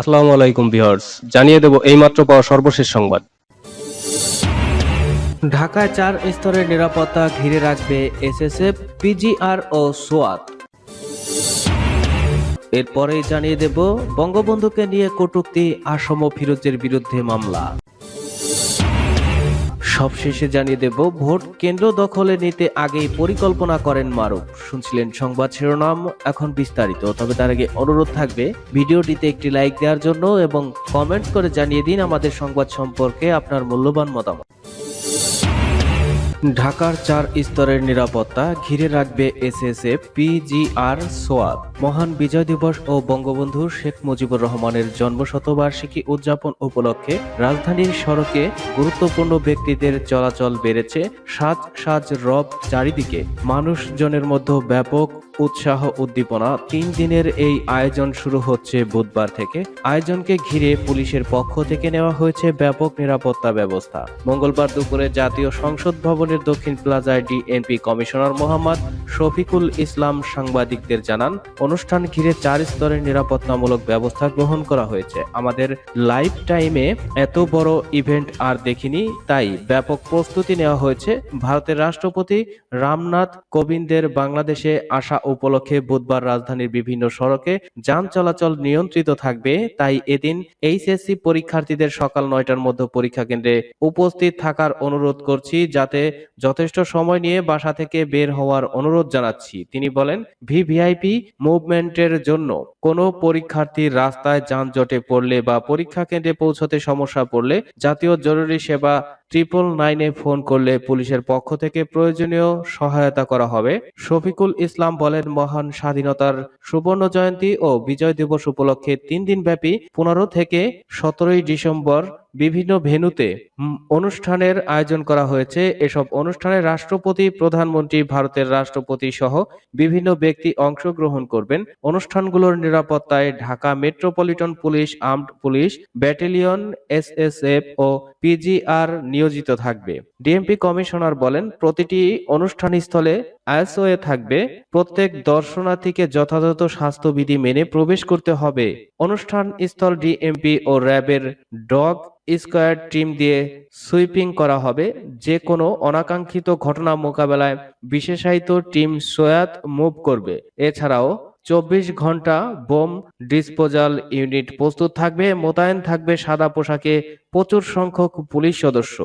আসসালামু আলাইকুম ভিউয়ার্স, জানিয়ে দেব এইমাত্র পাওয়া সর্বশেষ সংবাদ। ঢাকায় চার স্তরের নিরাপত্তা ঘিরে রাখবে এসএসএফ, পিজিআর ও সোয়াত এরপরেই জানিয়ে দেব বঙ্গবন্ধুকে নিয়ে কটূক্তি, আসম ফিরোজের বিরুদ্ধে মামলা। সবশেষে জানিয়ে দেব, ভোট কেন্দ্র দখলে নিতে আগেই পরিকল্পনা করেন মারুফ। শুনছিলেন সংবাদ শিরোনাম, এখন বিস্তারিত। তবে তার আগে অনুরোধ থাকবে, ভিডিওটিতে একটি লাইক দেওয়ার জন্য এবং কমেন্ট করে জানিয়ে দিন আমাদের সংবাদ সম্পর্কে আপনার মূল্যবান মতামত। ঢাকার চার স্তরের নিরাপত্তা ঘিরে রাখবে এসএসএফ পিজিআর সোয়াদ মহান বিজয় দিবস ও বঙ্গবন্ধু শেখ মুজিবুর রহমানের জন্মশতবার্ষিকী উদযাপন উপলক্ষে রাজধানীর সড়কে গুরুত্বপূর্ণ ব্যক্তিদের চলাচল বেড়েছে। সাজ সাজ রব চারিদিকে। মানুষজনের মধ্যে ব্যাপক উৎসাহ উদ্দীপনা। তিন দিনের এই আয়োজন শুরু হচ্ছে বুধবার থেকে। আয়োজনকে ঘিরে পুলিশের পক্ষ থেকে নেওয়া হয়েছে ব্যাপক নিরাপত্তা ব্যবস্থা। মঙ্গলবার দুপুরে জাতীয় সংসদ ভবনের দক্ষিণ প্লাজায় ডিএনপি কমিশনার মোহাম্মদ শফিকুল ইসলাম সাংবাদিকদের জানান, অনুষ্ঠান ঘিরে চার স্তরের নিরাপত্তামূলক ব্যবস্থা গ্রহণ করা হয়েছে। আমাদের লাইফ টাইমে এত বড় ইভেন্ট আর দেখিনি, তাই ব্যাপক প্রস্তুতি নেওয়া হয়েছে। ভারতের রাষ্ট্রপতি রামনাথ কোবিন্দের বাংলাদেশে আসা উপলক্ষে বুধবার রাজধানীর বিভিন্ন সড়কে যান চলাচল নিয়ন্ত্রিত থাকবে। তাই এদিন এইচএসসি পরীক্ষার্থীদের সকাল নয়টার মধ্যে পরীক্ষা কেন্দ্রে উপস্থিত থাকার অনুরোধ করছি, যাতে যথেষ্ট সময় নিয়ে বাসা থেকে বের হওয়ার অনুরোধ জানাচ্ছি। তিনি বলেন ভিভিআইপি মুভমেন্টের জন্য কোনো পরীক্ষার্থীর রাস্তায় যানজটে পড়লে বা পরীক্ষা কেন্দ্রে পৌঁছতে সমস্যা পড়লে জাতীয় জরুরি সেবা ট্রিপল নাইনে ফোন করলে পুলিশের পক্ষ থেকে প্রয়োজনীয় সহায়তা করা হবে। শফিকুল ইসলাম বলেন মহান স্বাধীনতার সুবর্ণ জয়ন্তী ও বিজয় দিবস উপলক্ষে তিন দিন ব্যাপী পনেরো থেকে সতেরোই ডিসেম্বর বিভিন্ন ভেন্যুতে উম, অনুষ্ঠানের আয়োজন করা হয়েছে। এসব অনুষ্ঠানে রাষ্ট্রপতি, প্রধানমন্ত্রী, ভারতের রাষ্ট্রপতি সহ বিভিন্ন ব্যক্তি অংশগ্রহণ করবেন। অনুষ্ঠানগুলোর নিরাপত্তায় Dhaka metropolitan police, armed police, battalion, SSF ও পিজিআর নিয়োজিত থাকবে। ডিএমপি কমিশনার বলেন, প্রতিটি অনুষ্ঠান স্থলে আইএসওয়ে থাকবে। প্রত্যেক দর্শনার্থীকে যথাযথ স্বাস্থ্যবিধি মেনে প্রবেশ করতে হবে। অনুষ্ঠান স্থল ডিএমপি ও র্যাবের ডগ স্কোয়াড টিম দিয়ে সুইপিং করা হবে। যে কোনো অনাকাঙ্ক্ষিত ঘটনা মোকাবেলায় বিশেষায়িত টিম সোয়াত মুভ করবে। এছাড়াও চব্বিশ ঘণ্টা বোম ডিসপোজাল ইউনিট প্রস্তুত থাকবে, মোতায়েন থাকবে সাদা পোশাকে প্রচুর সংখ্যক পুলিশ সদস্য।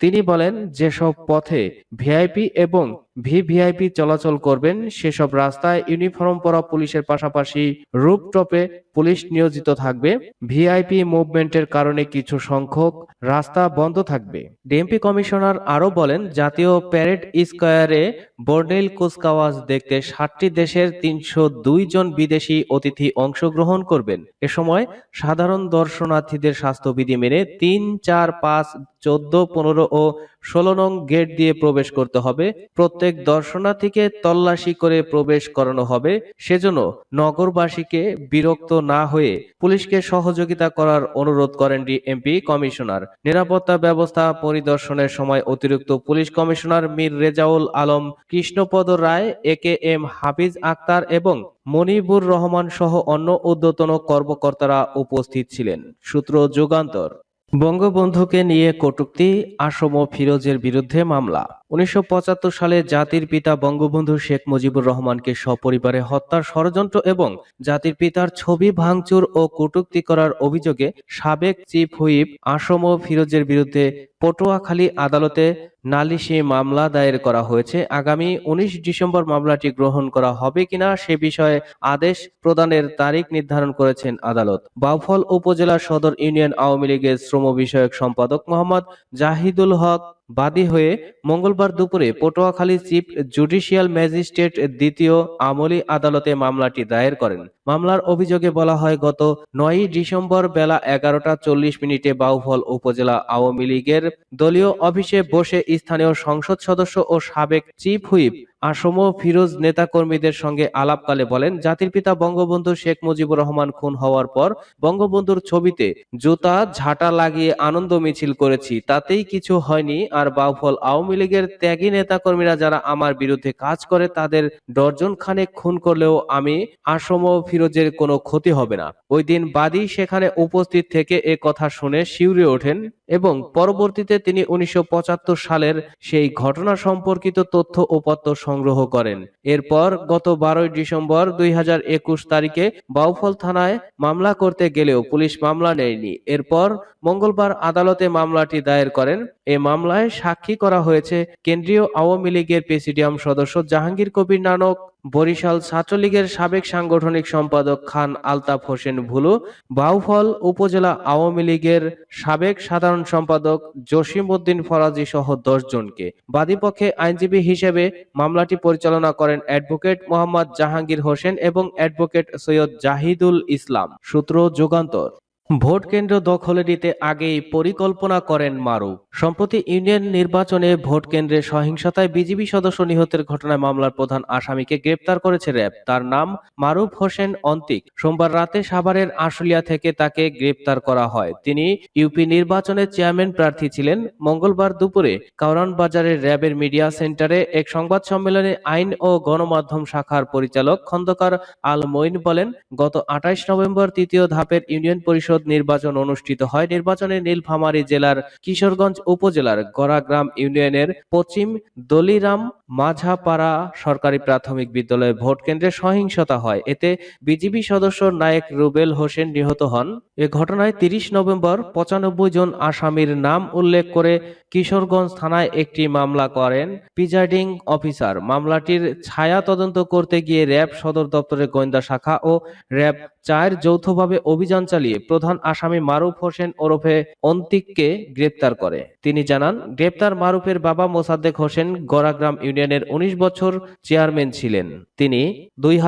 তিনি বলেন, যেসব পথে ভিআইপি এবং ভিভিআইপি চলাচল করবেন, সেসব রাস্তায় ইউনিফর্ম পরা পুলিশের পাশাপাশি রুপটপে পুলিশ নিয়োজিত থাকবে। ভিআইপি মুভমেন্টের কারণে কিছু সংখ্যক রাস্তা বন্ধ থাকবে। ডিএমপি কমিশনার আরও বলেন, জাতীয় প্যারেড স্কোয়ারে বর্ডেল কুচকাওয়াজ দেখতে ষাটটি দেশের তিনশো দুই জন বিদেশি অতিথি অংশগ্রহণ করবেন। এ সময় সাধারণ দর্শনার্থীদের স্বাস্থ্যবিধি মেনে তিন চার, পাঁচ, চোদ্দ, পনেরো ও ষোলো নং গেট দিয়ে প্রবেশ করতে হবে। প্রত্যেক দর্শনার্থীকে তল্লাশি করে প্রবেশ করানো হবে। সেজন্য নগরবাসীকে বিরক্ত না হয়ে পুলিশকে সহযোগিতা করার অনুরোধ করেন ডিএমপি কমিশনার। নিরাপত্তা ব্যবস্থা পরিদর্শনের সময় অতিরিক্ত police commissioner Mir Rezaul Alam, Krishnapada Roy, A K M Hafiz Akhtar এবং মনিবুর রহমান সহ অন্য ঊর্ধ্বতন কর্মকর্তারা উপস্থিত ছিলেন। সূত্র যুগান্তর। বঙ্গবন্ধুকে নিয়ে কটুক্তি আসম ফিরোজের বিরুদ্ধে মামলা। উনিশশো পঁচাত্তর সালে জাতির পিতা বঙ্গবন্ধু শেখ মুজিবুর রহমানকে সপরিবারে হত্যার ষড়যন্ত্র এবং জাতির পিতার ছবি ভাঙচুর ও কটূক্তি করার অভিযোগে সাবেক চিফ হুইপ আসম ফিরোজের বিরুদ্ধে পটুয়াখালী আদালতে নালিশি মামলা দায়ের করা হয়েছে। আগামী উনিশ ডিসেম্বর মামলাটি গ্রহণ করা হবে কিনা সে বিষয়ে আদেশ প্রদানের তারিখ নির্ধারণ করেছেন আদালত। বাউফল উপজেলা সদর ইউনিয়ন আওয়ামী লীগের শ্রম বিষয়ক সম্পাদক মোহাম্মদ জাহিদুল হক বাদী হয়ে মঙ্গলবার দুপুরে পটুয়াখালী চিফ জুডিশিয়াল ম্যাজিস্ট্রেট দ্বিতীয় আমলি আদালতে মামলাটি দায়ের করেন। মামলার অভিযোগে বলা হয়, গত নয়ই ডিসেম্বর বেলা এগারোটা চল্লিশ মিনিটে বাউফল উপজেলা আওয়ামী লীগের দলীয় অফিসে বসে স্থানীয় সংসদ সদস্য ও সাবেক চিফ হুইপ আসম ফিরোজ নেতাকর্মীদের সঙ্গে আলাপকালে বলেন, জাতির পিতা বঙ্গবন্ধু শেখ মুজিবুর রহমান খুন হওয়ার পর বঙ্গবন্ধুর ছবিতে জুতা, ঝাঁটা লাগিয়ে আনন্দ মিছিল করেছি, তাতেই কিছু হয়নি। আর বাউফল আওয়ামী লীগের ত্যাগী নেতাকর্মীরা যারা আমার বিরুদ্ধে কাজ করে, তাদের ডর্জন খানেক খুন করলেও আমি আসম ফিরোজের কোনো ক্ষতি হবে না। ওই দিন বাদী সেখানে উপস্থিত থেকে এ কথা শুনে শিউরে ওঠেন এবং পরবর্তীতে তিনি উনিশশো পঁচাত্তর সালের সেই ঘটনা সম্পর্কিত তথ্য উপাত্ত সংগ্রহ করেন। এরপর গত বারোই ডিসেম্বর দুই হাজার একুশ তারিখে বাউফল থানায় মামলা করতে গেলেও পুলিশ মামলা নেয়নি। এরপর মঙ্গলবার আদালতে মামলাটি দায়ের করেন। এ মামলায় সাক্ষী করা হয়েছে কেন্দ্রীয় আওয়ামী লীগের প্রেসিডিয়াম সদস্য জাহাঙ্গীর কবির নানক বরিশাল ছাত্রলীগের সাবেক সাংগঠনিক সম্পাদক খান আলতাফ হোসেন ভুলু, বাউফল উপজেলা আওয়ামী লীগের সাবেক সাধারণ সম্পাদক জসিম উদ্দিন ফরাজি সহ জনকে। বাদীপক্ষে আইনজীবী হিসেবে মামলাটি পরিচালনা করেন অ্যাডভোকেট মোহাম্মদ জাহাঙ্গীর হোসেন এবং অ্যাডভোকেট সৈয়দ জাহিদুল ইসলাম। সূত্র যুগান্তর। ভোট কেন্দ্র দখলে নিতে আগেই পরিকল্পনা করেন মারুফ সম্প্রতি ইউনিয়ন নির্বাচনে ভোট কেন্দ্রে সহিংসতায় বিজিবি সদস্য নিহতের ঘটনায় মামলার প্রধান আসামিকে গ্রেপ্তার করেছে র্যাব। তার নাম মারুফ হোসেন অন্তিক। সোমবার রাতে সাভারের আশুলিয়া থেকে তাকে গ্রেপ্তার করা হয়। তিনি ইউপি নির্বাচনে চেয়ারম্যান প্রার্থী ছিলেন। মঙ্গলবার দুপুরে কাউরান বাজারের র্যাবের মিডিয়া সেন্টারে এক সংবাদ সম্মেলনে আইন ও গণমাধ্যম শাখার পরিচালক খন্দকার আল মঈন বলেন, গত আঠাইশ নভেম্বর তৃতীয় ধাপের ইউনিয়ন পরিষদ নির্বাচন অনুষ্ঠিত হয়। নির্বাচনে নীলফামারী জেলার কিশোরগঞ্জ উপজেলার গড়াগ্রাম ইউনিয়নের পশ্চিম দলিরাম মাঝাপাড়া সরকারি প্রাথমিক বিদ্যালয়ে ভোট কেন্দ্রে সহিংসতা হয়। এতে বিজিবি সদস্য নায়েক রুবেল হোসেন নিহত হন। এ ঘটনায় তিরিশ নভেম্বর পঁচানব্বই জন আসামির নাম উল্লেখ করে কিশোরগঞ্জ থানায় একটি মামলা করেন প্রিজাইডিং অফিসার। মামলাটির ছায়া তদন্ত করতে গিয়ে র্যাব সদর দপ্তরের গোয়েন্দা শাখা ও র্যাব চার যৌথভাবে অভিযান চালিয়ে প্রধান আসামি মারুফ হোসেন ওরফে অন্তিককে গ্রেপ্তার করে। তিনি জানান, গ্রেপ্তার মারুফের বাবা মোসাদ্দেক হোসেন গড়াগ্রাম ইউনিয়নের উনিশ বছর চেয়ারম্যান ছিলেন। তিনি দুই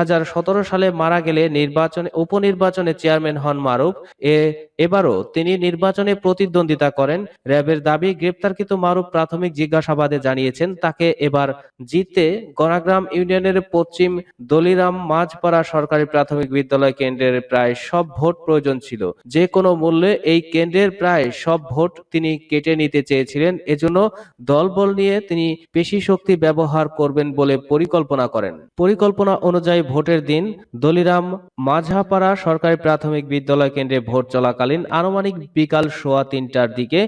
সালে মারা গেলে নির্বাচনে, উপনির্বাচনে চেয়ারম্যান হন মারুফ। এ, এবারও তিনি নির্বাচনে প্রতিদ্বন্দ্বিতা করেন। র্যাবের দাবি, গ্রেপ্তারকৃত মারুফ প্রাথমিক জিজ্ঞাসাবাদে জানিয়েছেন, তাকে এবার জিতে গণাগ্রাম ইউনিয়নের পশ্চিম দলিরাম মাঝপাড়া সরকারি প্রাথমিক বিদ্যালয় কেন্দ্রের প্রায় সব ভোট প্রয়োজন ছিল। যে কোনো মূল্যে এই কেন্দ্রের প্রায় সব ভোট তিনি কেটে নিতে চেয়েছিলেন, এজন্য দলবল নিয়ে তিনি পেশি শক্তি ব্যবহার করবেন বলে পরিকল্পনা করেন। পরিকল্পনা অনুযায়ী ভোটের দিন দলিরাম মাঝাপাড়া সরকারি প্রাথমিক বিদ্যালয় কেন্দ্রে ভোট চলাকালীন আনুমানিক বিকাল সোয়া তিনটার দিকে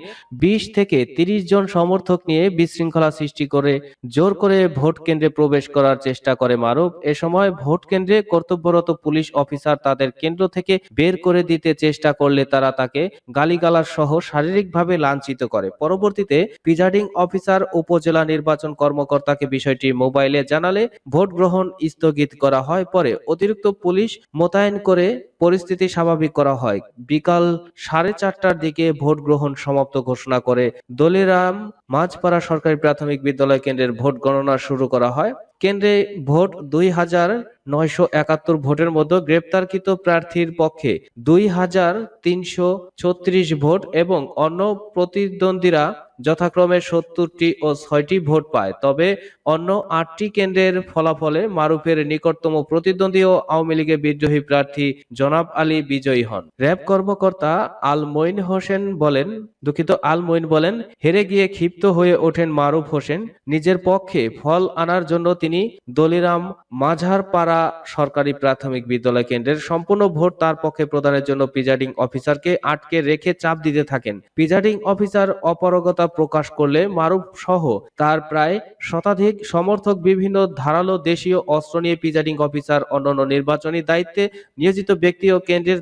বিশ থেকে তিরিশ জন সমর্থক নিয়ে বিশৃঙ্খলা সৃষ্টি করে জোর করে ভোট কেন্দ্রে প্রবেশ করার চেষ্টা করে মারুফ। এ সময় ভোট কেন্দ্রে কর্তব্যরত পুলিশ অফিসার তাদের কেন্দ্র থেকে বের করে দিতে চেষ্টা করলে তারা তাকে গালিগালার সহ শারীরিকভাবে লাঞ্ছিত করে। পরবর্তীতে প্রিজাইডিং অফিসার উপজেলা নির্বাচন কর্মকর্তাকে বিষয়টি মোবাইলে জানালে ভোট গ্রহণ স্থগিত করা হয়। পরে অতিরিক্ত পুলিশ মোতায়েন করে পরিস্থিতি স্বাভাবিক করা হয়। বিকাল সাড়ে চারটার দিকে ভোট গ্রহণ সমাপ্ত ঘোষণা করে দলিরাম মাঝপাড়া সরকারি প্রাথমিক বিদ্যালয় কেন্দ্রের ভোট গণনা শুরু করা হয়। কেন্দ্রে ভোট দুই হাজার নয়শো একাত্তর ভোটের মধ্যে গ্রেপ্তারকৃত প্রার্থীর পক্ষে দুই হাজার তিনশো ছত্রিশ ভোট এবং অন্য প্রতিদ্বন্দ্বীরা যথাক্রমে সত্তরটি ও ছয়টি ভোট পায়। তবে অন্য আটটি কেন্দ্রের ফলাফলে মারুফের নিকটতম প্রতিদ্বন্দ্বী ও আওয়ামী লীগের বিদ্রোহী প্রার্থী জনাব আলী বিজয়ী হন। র্যাব কর্মকর্তা আল মঈন হোসেন বলেন, দুঃখিত আল মঈন বলেন, হেরে গিয়ে ক্ষিপ্ত হয়ে ওঠেন মারুফ হোসেন। নিজের পক্ষে ফল আনার জন্য তিনি দলিরাম মাঝারপাড়া সরকারি প্রাথমিক বিদ্যালয় কেন্দ্রের সম্পূর্ণ ভোট তার পক্ষে প্রদানের জন্য প্রিজাইডিং অফিসারকে আটকে রেখে চাপ দিতে থাকেন। প্রিজাইডিং অফিসার অপারগতা প্রকাশ করলে মারুফ সহ তার প্রায় শতাধিক সমর্থক বিভিন্ন ধারালো দেশীয় অস্ত্র নিয়ে প্রিজাইডিং অফিসার অন্যান্য নির্বাচনী দায়িত্বে নিয়োজিত ব্যক্তি ও কেন্দ্রের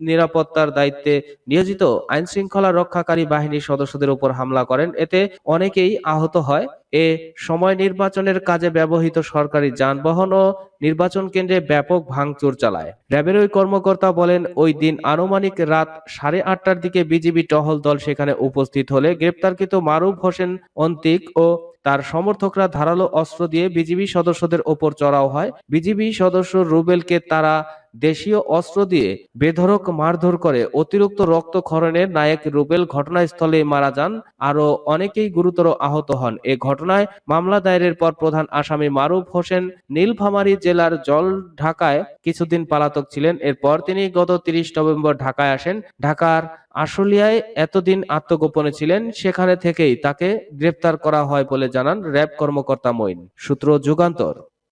নিরাপত্তার দায়িত্বে নিয়োজিত আইন শৃঙ্খলা রক্ষাকারী বাহিনীর সদস্যদের উপর হামলা করেন। এতে অনেকেই আহত হয়। এ সময় নির্বাচনের কাজে ব্যবহৃত সরকারি যানবাহন ও নির্বাচন কেন্দ্রে ব্যাপক ভাঙচুর চালায়। র্যাবের ওই কর্মকর্তা বলেন, ওই দিন আনুমানিক রাত সাড়ে আটটার দিকে বিজিবি টহল দল সেখানে উপস্থিত হলে গ্রেপ্তারকৃত মারুফ হোসেন অন্তিক ও তার সমর্থকরা ধারালো অস্ত্র দিয়ে বিজিবি সদস্যদের ওপর চড়াও হয়। বিজিবি সদস্য রুবেলকে তারা দেশীয় অস্ত্র দিয়ে বেধড়ক মারধর করে অতিরিক্ত রক্তক্ষরণের নায়ক রুবেল ঘটনাস্থলে মারা যান। আরও অনেকেই গুরুতর আহত হন। এ ঘটনায় মামলা দায়েরের পর প্রধান আসামি মারুফ হোসেন নীলফামারী জেলার জল ঢাকায় কিছুদিন পালাতক ছিলেন। এরপর তিনি গত তিরিশ নভেম্বর ঢাকায় আসেন। ঢাকার আশুলিয়ায় এতদিন আত্মগোপনে ছিলেন। সেখানে থেকেই তাকে গ্রেপ্তার করা হয় বলে জানান র্যাব কর্মকর্তা মঈন। সূত্র যুগান্তর।